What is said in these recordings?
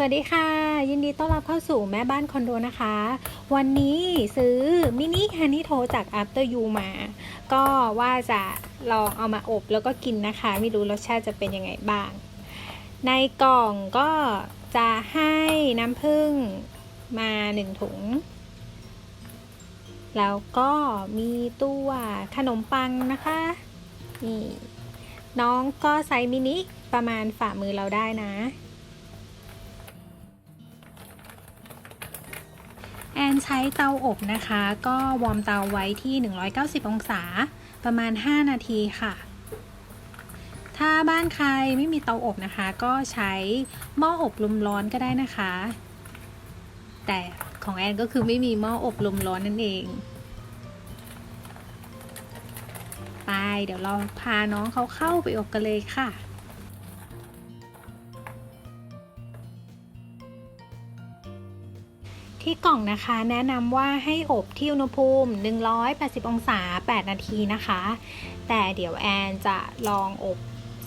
สวัสดีค่ะ ยินดีต้อนรับเข้าสู่แม่บ้านคอนโดนะคะ วันนี้ซื้อมินิฮันนี่โทจาก After You มา ก็ว่าจะลองเอามาอบแล้วก็กินนะคะ ไม่รู้รสชาติจะเป็นยังไงบ้าง ในกล่องก็จะให้น้ำผึ้งมาหนึ่งถุง แล้วก็มีตัวขนมปังนะคะนี่น้องก็ไซส์มินิประมาณฝ่ามือเราได้นะ แอนใช้เตาอบนะคะ ก็วอร์มเตาไว้ที่ 190 องศาประมาณ 5 นาทีค่ะ ถ้าบ้านใครไม่มีเตาอบนะคะ ก็ใช้หม้ออบลมร้อนก็ได้นะคะ แต่ของแอนก็คือไม่มีหม้ออบลมร้อนนั่นเอง ไปเดี๋ยวเราพาน้องเขาเข้าไปอบกันเลยค่ะ ที่กล่องนะคะแนะนำว่าให้อบที่อุณหภูมิ 180 องศา 8 นาทีนะคะ แต่เดี๋ยวแอนจะลองอบ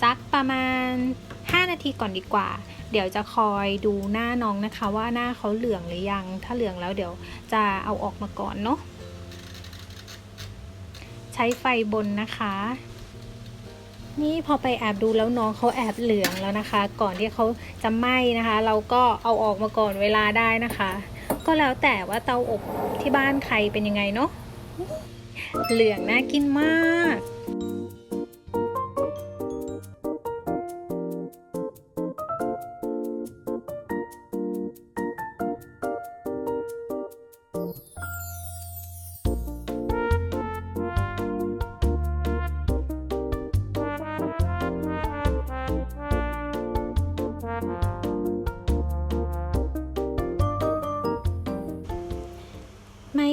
สักประมาณ 5 นาทีก่อนดีกว่า เดี๋ยวจะคอยดูหน้าน้องนะคะว่าหน้าเขาเหลืองหรือยัง ถ้าเหลืองแล้วเดี๋ยวจะเอาออกมาก่อนเนาะ ใช้ไฟบนนะคะ นี่พอไปแอบดูแล้วน้องเขาแอบเหลืองแล้วนะคะ ก่อนที่เขาจะไหม้นะคะ เราก็เอาออกมาก่อนเวลาได้นะคะ ก็แล้วแต่ว่าเตาอบที่บ้านใครเป็นยังไงเนาะเหลืองน่ากินมาก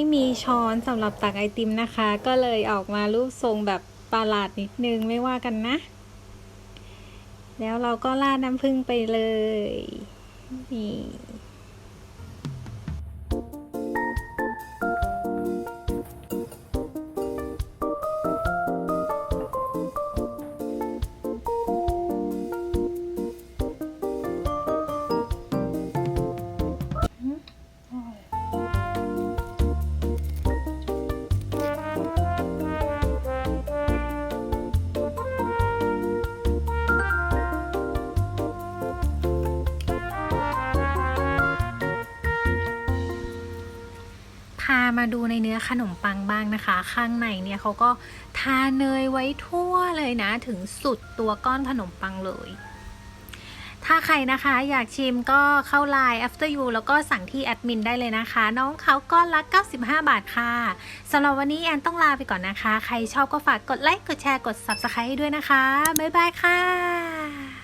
ม่มีช้อนสำหรับตักไอติมนะคะ ก็เลยออกมารูปทรงแบบประหลาดนิดนึงไม่ว่ากันนะ แล้วเราก็ราดน้ำผึ้งไปเลยนี่ามาดูในเนื้อขนมปังบ้างนะคะ ข้างในเนี่ยเขาก็ทาเนยไว้ทั่วเลยนะ ถึงสุดตัวก้อนขนมปังเลย ถ้าใครนะคะอยากชิมก็เข้าไลน์ after you แล้วก็สั่งที่แอดมินได้เลยนะคะ น้องเขาก้อนละ 95 บาทค่ะสำหรับวันนี้แอนต้องลาไปก่อนนะคะ ใครชอบก็ฝากกดไลค์กดแชร์กด subscribe ให้ด้วยนะคะ บ๊ายบายค่ะ